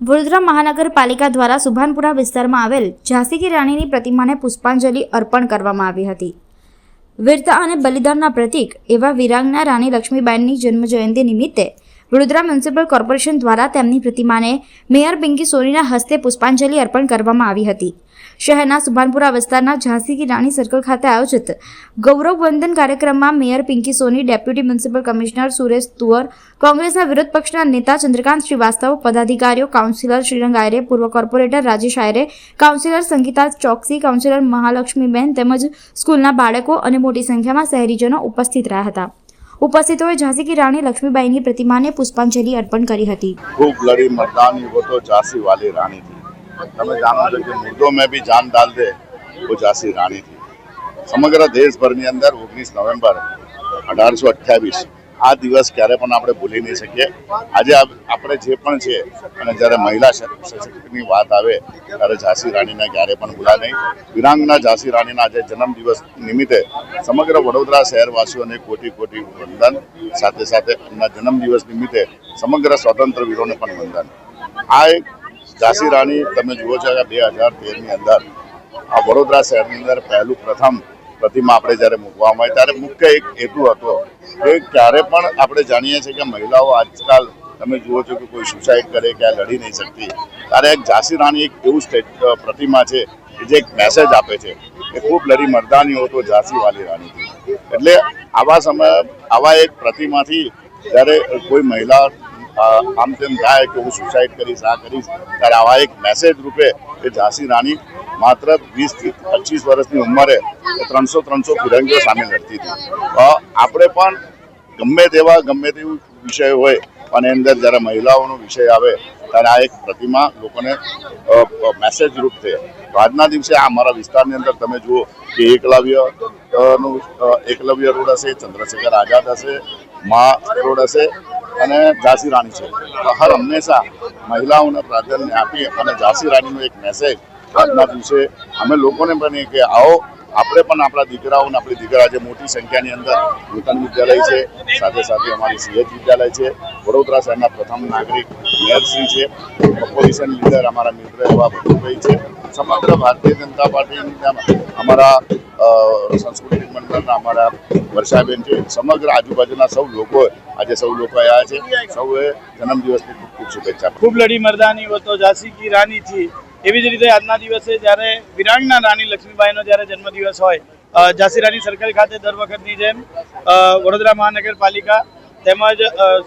વડોદરા મહાનગરપાલિકા દ્વારા સુભાનપુરા વિસ્તારમાં આવેલ ઝાંસી કી રાણીની પ્રતિમાને પુષ્પાંજલિ અર્પણ કરવામાં આવી હતી. વીરતા અને બલિદાનના પ્રતીક એવા વિરાંગના રાણી લક્ષ્મીબાઈની જન્મજયંતિ નિમિત્તે વડોદરા મ્યુનિસિપલ કોર્પોરેશન દ્વારા તેમની પ્રતિમાને મેયર બિંકી સોનીના હસ્તે પુષ્પાંજલિ અર્પણ કરવામાં આવી હતી. શહેરના સુભાનપુરા વિસ્તારના ઝાંસી કી રાણી સર્કલ ખાતે આયોજિત ગૌરવ વંદન કાર્યક્રમમાં mayor Pinky Soni, deputy municipal commissioner Suresh Tuvar, કોંગ્રેસના વિરોધ પક્ષના નેતા ચંદ્રકાંત શ્રીવાસ્તવ, પદાધિકારીઓ કાઉન્સિલર શ્રીરંગ આયરે, પૂર્વ corporator Rajesh Ayare, councillor Sangeeta Choksi, councillor Mahalakshmiben તેમજ સ્કૂલના બાળકો અને મોટી સંખ્યામાં શહેરીજનો ઉપસ્થિત રહ્યા હતા. ઉપસ્થિતોએ ઝાંસી કી રાણી લક્ષ્મીબાઈની પ્રતિમાને પુષ્પાંજલિ અર્પણ કરી હતી. ખૂબ લડી મતદાન વો તો ઝાંસી વાલી રાણી થી તમે જાણો છો કે મુદ્દો મેં ભી જાન ડાલ દે વો ઝાંસી રાણી થી સમગ્ર દેશભરની અંદર ઓગણીસ નવેમ્બર અઢારસો અઠ્યાવીસ આ દિવસ ક્યારે પણ આપણે ભૂલી નહીં શકીએ. આજે આપ- આપણે જે પણ છે, અને જ્યારે મહિલા સશક્તિની વાત આવે, ત્યારે ઝાંસી રાણીને ક્યારે પણ ભૂલા નહીં. વિરાંગના ઝાંસી રાણીના આજે જન્મદિવસ નિમિત્તે સમગ્ર વડોદરા શહેરવાસીઓને કોટી કોટી વંદન, સાથે સાથે એમના જન્મદિવસ નિમિત્તે સમગ્ર સ્વતંત્ર વીરોને પણ વંદન. આ એક ઝાંસી રાણી, તમે જુઓ છો કે બે હજાર તેરની અંદર આ વડોદરા શહેરની અંદર પહેલું પ્રથમ પ્રતિમા આપણે જ્યારે મૂકવામાં આવી, ત્યારે મુખ્ય એક હેતુ હતો કે ક્યારે પણ આપણે જાણીએ છીએ કે મહિલાઓ આજકાલ, તમે જુઓ છો કે કોઈ સુસાઇડ કરે કે આ લડી નહીં શકતી, ત્યારે એક ઝાંસી રાણી એક એવું પ્રતિમા છે કે જે એક મેસેજ આપે છે કે ખૂબ લડી મરદાની હો તો ઝાંસી વાલી રાણી એટલે આવા સમય, આવા એક પ્રતિમાથી જ્યારે કોઈ મહિલા આમ તેમ થાય કે હું સુસાઇડ કરીશ, આ કરીશ, ત્યારે આવા એક મેસેજ રૂપે કે ઝાંસી રાણી માત્ર વીસથી પચીસ વર્ષની ઉંમરે ત્રણસો ત્રણસો ફિરંગીઓ સામે લડતી હતી. આપણે પણ ગમે તેવા, ગમે તેવું વિષય હોય, અને અંદર જ્યારે મહિલાઓનો વિષય આવે, ત્યારે આ એક પ્રતિમા લોકોને મેસેજ રૂપ છે. તો આજના દિવસે આ અમારા વિસ્તારની અંદર તમે જુઓ કે એકલવ્યનું એકલવ્ય રોડ હશે, ચંદ્રશેખર આઝાદ હશે, મા રોડ હશે, અને ઝાંસી રાણી છે. હર હંમેશા મહિલાઓને પ્રાધાન્ય આપી અને ઝાંસી રાણીનો એક મેસેજ આજના દિવસે અમે લોકોને પણ કે આવો, આપણે પણ આપણા દીકરાઓને આપણી દીકરા જે મોટી સંખ્યાની અંદર નૂતન વિદ્યાલય છે, સાથે સાથે અમારી સીએચ વિદ્યાલય છે, વડોદરા શહેરના પ્રથમ નાગરિક મેયરશ્રી છે ઓપોઝિશન લીડર અમારા મિત્ર એવા ભટુભાઈ છે. સમગ્ર ભારતીય જનતા પાર્ટીની અમારા સાંસ્કૃતિક મંડળના અમારા વર્ષાબેન છે. સમગ્ર આજુબાજુના સૌ લોકો આજે સૌ લોકો આવ્યા છે. સૌએ જન્મદિવસની ખૂબ ખૂબ શુભેચ્છા ખૂબ લડી મરદાની વતો ઝાંસી કી રાની થી એવી જ રીતે આજના દિવસે જ્યારે વિરાંગના રાણી લક્ષ્મીબાઈનો જ્યારે જન્મદિવસ હોય ઝાંસીરાની સર્કલ ખાતે દર વખતની જેમ વડોદરા મહાનગરપાલિકા તેમજ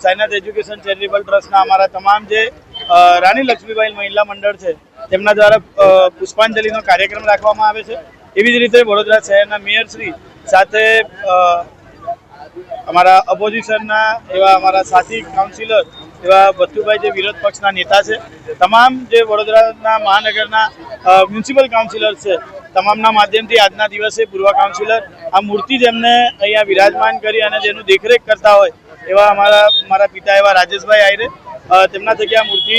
સાયનાથ એજ્યુકેશન ચેરિટેબલ ટ્રસ્ટના અમારા તમામ જે રાણી લક્ષ્મીબાઈ મહિલા મંડળ છે, તેમના દ્વારા પુષ્પાંજલિનો કાર્યક્રમ રાખવામાં આવે છે. એવી જ રીતે વડોદરા શહેરના મેયરશ્રી સાથે અમારા ઓપોઝિશનના એવા અમારા સાથી કાઉન્સિલર એવા ભથ્થુભાઈ જે વિરોધ પક્ષના નેતા છે, તમામ જે વડોદરાના મહાનગરના મ્યુનિસિપલ કાઉન્સિલર છે, તમામના માધ્યમથી આજના દિવસે પૂર્વ કાઉન્સિલર આ મૂર્તિ જેમને અહીંયા વિરાજમાન કરી અને જેનું દેખરેખ કરતા હોય, એવા અમારા, મારા પિતા એવા રાજેશભાઈ આયરે તેમના થકી આ મૂર્તિ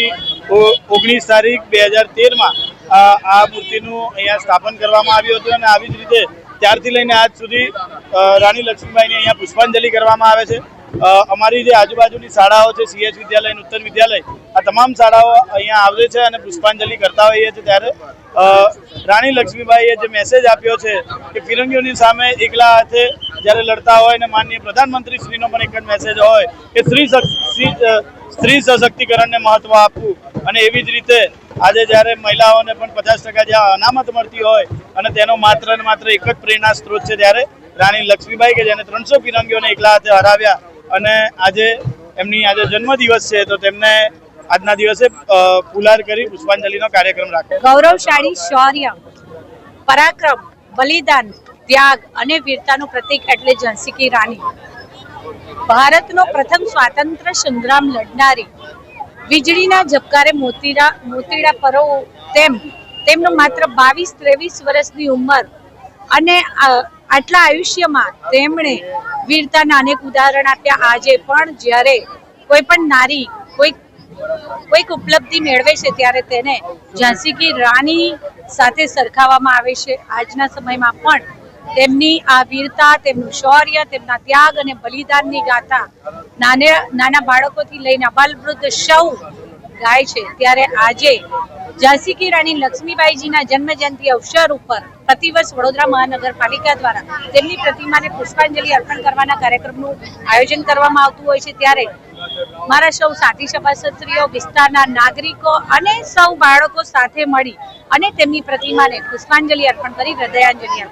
ઓગણીસ તારીખ બે હજાર તેરમાં આ મૂર્તિનું અહીંયા સ્થાપન કરવામાં આવ્યું હતું અને આવી જ રીતે ત્યારથી લઈને આજ સુધી રાણી લક્ષ્મીબાઈની અહીંયા પુષ્પાંજલિ કરવામાં આવે છે. અમારી જે આજુબાજુની શાળાઓ છે સીએચ વિદ્યાલય અને ઉત્તર વિદ્યાલય આ તમામ શાળાઓ અહીંયા આવે છે અને પુષ્પાંજલિ કરતા હોઈએ છીએ ત્યારે. રાણી લક્ષ્મીબાઈએ જે મેસેજ આપ્યો છે કે ફિરંગીઓની સામે એકલા હાથે જ્યારે લડતા હોય અને માનનીય પ્રધાનમંત્રી શ્રીનો પણ એક જ મેસેજ હોય કે સ્ત્રી, સ્ત્રી સશક્તિકરણને મહત્વ આપવું. અને એવી જ રીતે આજે જ્યારે મહિલાઓને પણ પચાસ ટકા જ્યાં અનામત મળતી હોય અને તેનો માત્ર ને માત્ર એક જ પ્રેરણા સ્ત્રોત છે ત્યારે રાણી લક્ષ્મીબાઈ કે જેને ત્રણસો ફિરંગીઓને એકલા હાથે હરાવ્યા અને આજે એમની આજે જન્મદિવસ છે, તો તેમને આજના દિવસે ફુલાર કરી પુષ્પાંજલિનો કાર્યક્રમ રાખ્યો ગૌરવશાળી શૌર્ય, પરાક્રમ, બલિદાન, ત્યાગ અને વીરતાનું પ્રતીક એટલે ઝાંસી કી રાણી. ભારતનો પ્રથમ સ્વાતંત્ર્ય સંગ્રામ લડનારી વીજળીના ઝબકારે મોતીડા મોતીડા પરો તેમ, તેમનું માત્ર બાવીસ, ત્રેવીસ વર્ષની ઉંમર અને આટલા આયુષ્યમાં તેમણે વીરતાના અનેક ઉદાહરણ આપ્યા. આજે પણ જ્યારે કોઈ પણ નારી કોઈ કોઈક ઉપલબ્ધિ મેળવે છે, ત્યારે તેને ઝાંસી કી રાણી સાથે સરખાવવામાં આવે છે. આજના સમયમાં પણ તેમની આ વીરતા, તેમનું શૌર્ય, તેમના ત્યાગ અને બલિદાનની ગાથા નાને, નાના બાળકોથી લઈને અબાલ વૃદ્ધ સૌ ગાય છે. ત્યારે આજે ઝાંસી કી રાણી લક્ષ્મીબાઈજીના જન્મ જયંતિ અવસર ઉપર પ્રતિવર્ષ વડોદરા મહાનગરપાલિકા દ્વારા તેમની પ્રતિમાને પુષ્પાંજલિ અર્પણ કરવાના કાર્યક્રમનું આયોજન કરવામાં આવતું હોય છે. ત્યારે મારા સૌ સાથી સભાસદશ્રીઓ, વિસ્તારના નાગરિકો અને સૌ બાળકો સાથે મળી અને તેમની પ્રતિમાને પુષ્પાંજલિ અર્પણ કરી, હૃદયાંજલિ